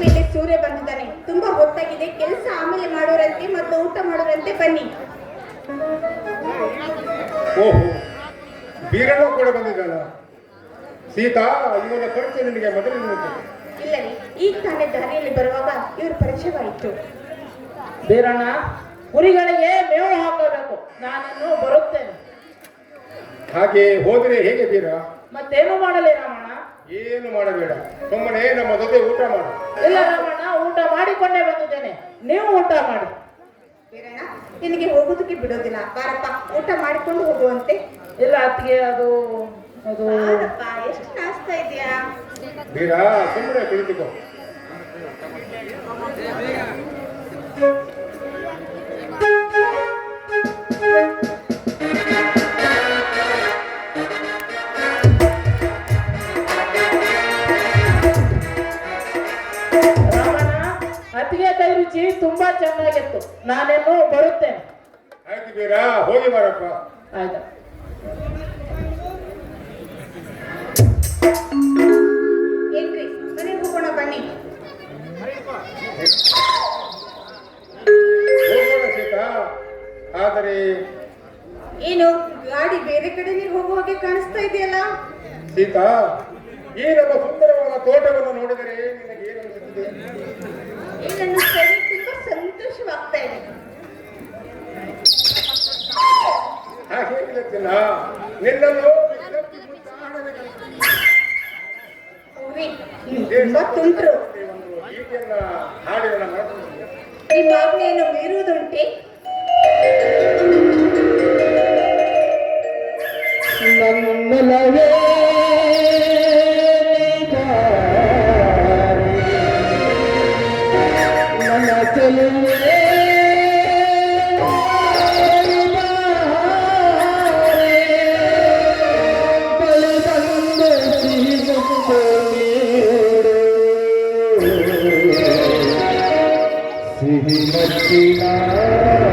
ಮೇಲೆ ಸೂರ್ಯ ಬಂದಿದ್ದಾನೆ. ತುಂಬಾ ಹೊತ್ತಾಗಿದೆ. ಕೆಲಸ ಆಮೇಲೆ ಮಾಡೋರಂತೆ ಮತ್ತು ಊಟ ಮಾಡೋರಂತೆ. ಬನ್ನಿ. ಓಹೋ ಬೀರಣ್ಣ ಕೂಡ ಬಂದಿದ್ದಾನ ಸೀತಾ ಇವನ ಪರಿಚಯ ನಿನಗೆ ಮೊದಲು ಇಲ್ಲ ಈಗ ತಾನೇ ದಾರಿಯಲ್ಲಿ ಬರುವಾಗ ಇವ್ರ ಪರಿಚಯವಾಯಿತು. ಬೀರಣ್ಣ ಕುರಿಗಳಿಗೆ ಮೇವು ಹಾಕಬೇಕು. ನಾನು ಬರುತ್ತೇನೆ. ಹಾಗೆ ಹೋದರೆ ಹೇಗೆ ಬೀರ? ಮತ್ತೇನು ಮಾಡಲಿ ರಾಮಣ್ಣ? ಏನು ಮಾಡಬೇಡ. ಸುಮ್ಮನೆ ನಮ್ಮ ಜೊತೆ ಊಟ ಮಾಡು. ಇಲ್ಲ ರಾಮಣ್ಣ ಊಟ ಮಾಡಿಕೊಂಡೇ ಬಂದಿದ್ದೇನೆ ನೀವು ಊಟ ಮಾಡಿ. ವೀರಣ್ಣ ನಿನಗೆ ಹೋಗೋದಕ್ಕೆ ಬಿಡೋದಿಲ್ಲ. ಬಾರಪ್ಪ ಊಟ ಮಾಡಿಕೊಂಡು ಹೋಗುವಂತೆ. ಇಲ್ಲ ಅತ್ತಿಗೆ ಅದು ಅದು. ಬಾರಪ್ಪ ಎಷ್ಟು ನಾಸ್ತಾ ಇದೆಯಾ ಬೀರ ಸುಮ್ಮನೆ ಕುಳಿತುಕೋ. ರಾಮಣ್ಣ ಕೈ ರುಚಿ ತುಂಬಾ ಚೆನ್ನಾಗಿತ್ತು. ನಾನೇನು ಬರುತ್ತೇನೆ. ಆಯ್ತು ಬೀರಾ ಹೋಗಿ ಬರಪ್ಪ ಆಯ್ತಾ. ಏನ್ರಿ ಮನೆಗೆ ಹೋಗೋಣ ಬನ್ನಿ. ಹೋಗೋಣ ಸೀತಾ. ಆದರೆ ಏನು ಗಾಡಿ ಬೇರೆ ಕಡೆ ಹೋಗುವ ಹಾಗೆ ಕಾಣಿಸ್ತಾ ಇದೆಯಲ್ಲ? ಸೀತಾ ಈ ನಮ್ಮ ಸುಂದರವಾದ ತೋಟವನ್ನು ನೋಡಿದರೆ ನಿನಗೆ ಏನು ಅನಿಸುತ್ತದೆ? ನನ್ನ ಸರಿ ತುಂಬಾ ಸಂತೋಷವಾಗ್ತಾ ಇದೆ ಹಾಗೆ ಹೇಳತ್ತಿಲ್ಲ ನಿನ್ನನ್ನು ವಿಜ್ಞಪ್ತಿ ಮುದ್ದಾಡಬೇಕಂತ ಹೋಗ್ರಿ, ನೀವು ತುಂಬಾ ತುಂಟ್ರು ಒಂದು ಗೀತೆಯನ್ನ ಹಾಡಿದ ನಮ್ಮ ಮನಸ್ಸಿನಲ್ಲಿ. ನಿಮ್ಮ ಆಜ್ಞೆಯನ್ನು ಮೀರುವುದುಂಟೆ ನನ್ನಲವೇ Bhakti Lala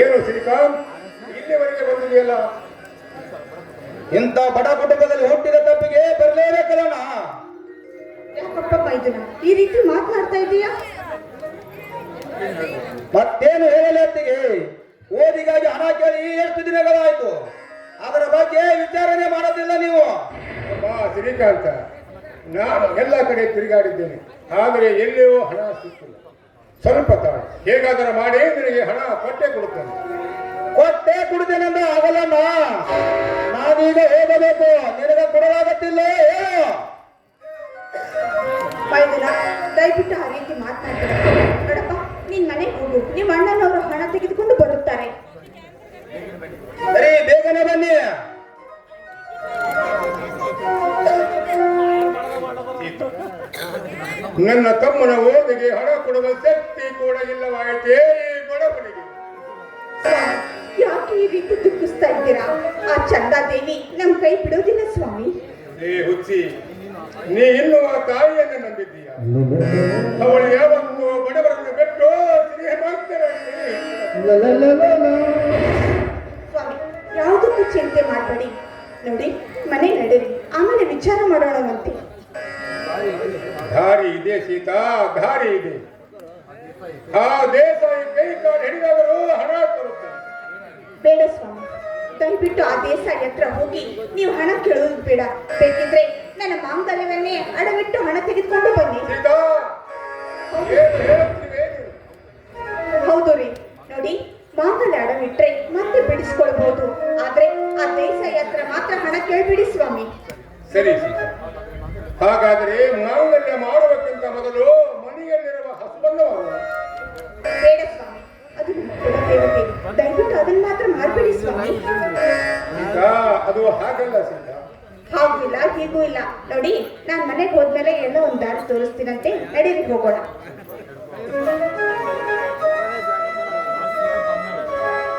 ಏನು ಶ್ರೀಕಾಂತ್ ಇಲ್ಲಿವರೆಗೆ ಬಂದಿದೆಯಲ್ಲ. ಇಂಥ ಬಡ ಕುಟುಂಬದಲ್ಲಿ ಹುಟ್ಟಿದ ತಪ್ಪಿಗೆ ಬರಲೇಬೇಕಲ್ಲ ಈ ರೀತಿ ಮಾತನಾಡ್ತಾ ಇದೀಯಾ? ಮತ್ತೇನು ಹೇಳಲಿ ಅತ್ತಿಗೆ? ಓದಿಗಾಗಿ ಹಣ ಕೇಳಿ ಎಷ್ಟು ದಿನಗಳಾಯ್ತು? ಅದರ ಬಗ್ಗೆ ವಿಚಾರಣೆ ಮಾಡೋದಿಲ್ಲ ನೀವು. ಅಮ್ಮ ಶ್ರೀಕಾಂತ ನಾನು ಎಲ್ಲ ಕಡೆ ತಿರುಗಾಡಿದ್ದೇನೆ. ಆದರೆ ಎಲ್ಲಿಯೂ ಹಣ ಸಿಕ್ಕಿಲ್ಲ. ಸ್ವಲ್ಪ ತಾಳು ಹೇಗಾದರೂ ಮಾಡಿ ನಿನಗೆ ಹಣ ಕೊಟ್ಟೆ ಕೊಡುತ್ತೇನೆ. ಕೊಟ್ಟೆ ಕುಡಿದೇನೆಂದ ಆಗಲ್ಲಮ್ಮ ನಾನೀಗ ಹೋಗಬೇಕು. ನಿನಗೆ ಕೊಡಲಾಗತ್ತಿಲ್ಲ ದಯವಿಟ್ಟು ಆ ರೀತಿ ನೋಡಪ್ಪ ನಿನ್ ಮನೆಗೆ ಹೋಗು. ನಿಮ್ಮ ಅಣ್ಣನವರು ಹಣ ತೆಗೆದುಕೊಂಡು ಬರುತ್ತಾರೆ. ಸರಿ ಬೇಗನೆ ಬನ್ನಿ. ನನ್ನ ತಮ್ಮನ ಓದಿಗೆ ಹಣ ಕೊಡುವ ಶಕ್ತಿ ಕೂಡ ಇಲ್ಲವಾಯಿತೇ ಈ ಬಡವನಿಗೆ. ಯಾಕೆ ಈ ರೀತಿ ದುಃಖಿಸ್ತಾ ಇದ್ದೀರಾ? ಆ ಚಂದಾದೇವಿ ನಮ್ ಕೈ ಬಿಡೋದಿಲ್ಲ ಸ್ವಾಮಿ. ಏ ಹುಚ್ಚಿ ನೀ ಇನ್ನೂ ಆ ತಾಯಿಯನ್ನು ನಂಬಿದ್ದೀಯ? ಅವಳು ಯಾವತ್ತೂ ಬಡವರನ್ನು ಬಿಟ್ಟು ಶ್ರೀಮಂತರಾಗಿ ಸ್ವಾಮಿ ಯಾವುದಕ್ಕೂ ಚಿಂತೆ ಮಾಡಬೇಡಿ. ನೋಡಿ ಮನೆ ನಡೀರಿ ಆಮೇಲೆ ವಿಚಾರ ಮಾಡೋಣ ಮಾಡೋಣವಂತೆ. ದಾರಿ ಇದೆ ಸೀತಾ ದಾರಿ ಇದೆ. ಆ ದೇಶ ಕೈ ಕಾಲು ಹಿಡಿದಾದರೂ ಹಣ ತರುತ್ತದೆ ಬೇಡ ಸ್ವಾಮಿ, ದಯವಿಟ್ಟು ಆ ದೇಸಾಯಿ ಹತ್ರ ಹೋಗಿ, ನೀವು ಹಣ ಕೇಳುವುದು ಬೇಡ. ಬೇಕಿದ್ರೆ ನನ್ನ ಮಾಂಗಲ್ಯವನ್ನೇ ಅಡವಿಟ್ಟು ಹಣ ತೆಗೆದುಕೊಂಡು ಹಾಗಲ್ಲ ಸೀತಾ. ಹಾಗಿಲ್ಲ, ಹೀಗೂ ಇಲ್ಲ. ನೋಡಿ, ನಾನ್ ಮನೆಗೆ ಹೋದ್ಮೇಲೆ ಎಲ್ಲ ಒಂದ್ ದಾರಿ ತೋರಿಸ್ತೀನಂತೆ. ನಡೀರಿ, ಹೋಗೋಣ.